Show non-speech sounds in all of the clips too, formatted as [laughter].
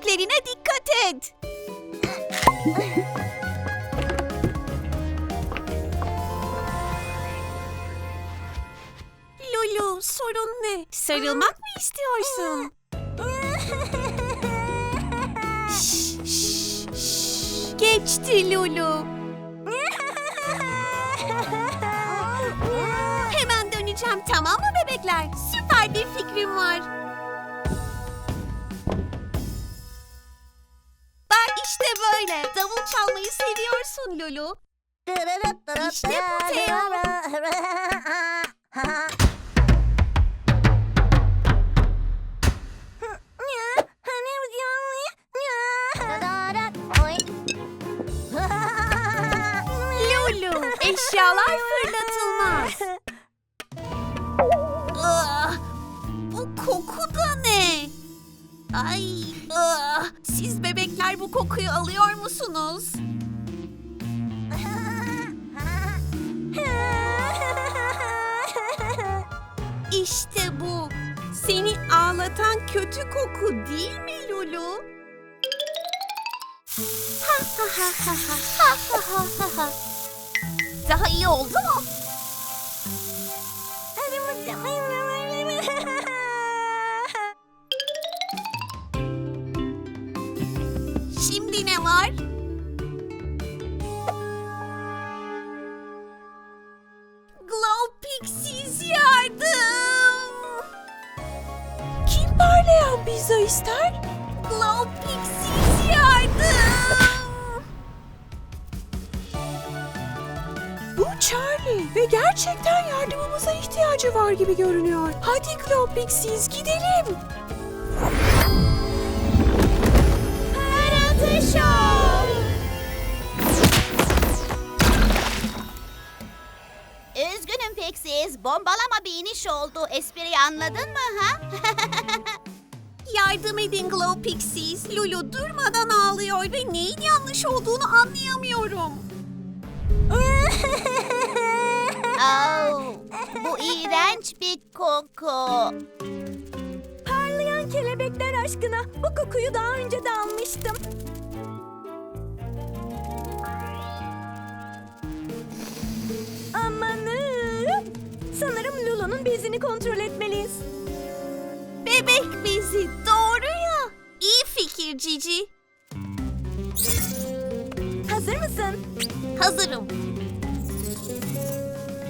Kendine dikkat et. Lulu sorun ne? Sarılmak mı istiyorsun? Şş, şş, şş. Geçti Lulu. Hemen döneceğim tamam mı bebekler? Süper bir fikrim var. İşte böyle. Davul çalmayı seviyorsun Lulu. İşte bu Teo. Lulu, eşyalar fırlatılmaz. Ah, bu koku da? Ay, ıı, siz bebekler bu kokuyu alıyor musunuz? İşte bu. Seni ağlatan kötü koku değil mi Lulu? Daha iyi oldu mu? Şimdi ne var? Glow Pixies yardım! Kim parlayan pizza ister? Glow Pixies yardım! Bu Charlie ve gerçekten yardımımıza ihtiyacı var gibi görünüyor. Hadi Glow Pixies gidelim. Pixies. Bombalama bir iniş oldu. Espriyi anladın mı ha? [laughs] Yardım edin Glow Pixies. Lulu durmadan ağlıyor ve neyin yanlış olduğunu anlayamıyorum. [laughs] Au, bu iğrenç bir koku. Parlayan kelebekler aşkına bu kokuyu daha önce de almıştım. Bezini kontrol etmeliyiz. Bebek bezi doğru ya. İyi fikir Cici. Hazır mısın? Hazırım.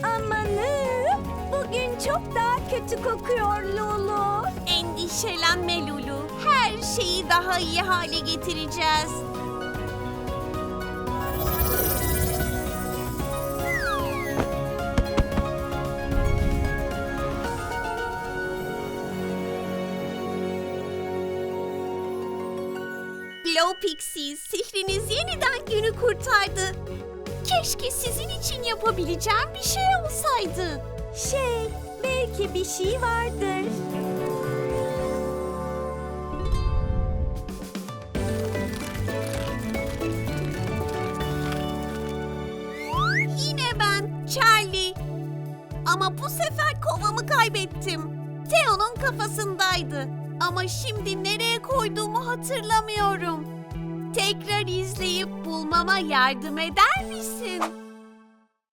Amanım. Bugün çok daha kötü kokuyor Lulu. Endişelenme Lulu. Her şeyi daha iyi hale getireceğiz. Glow Pixies, sihriniz yeniden günü kurtardı. Keşke sizin için yapabileceğim bir şey olsaydı. Şey, belki bir şey vardır. Yine ben, Charlie. Ama bu sefer kovamı kaybettim. Theo'nun kafasındaydı. Ama şimdi nereye koyduğumu hatırlamıyorum. Tekrar izleyip bulmama yardım eder misin?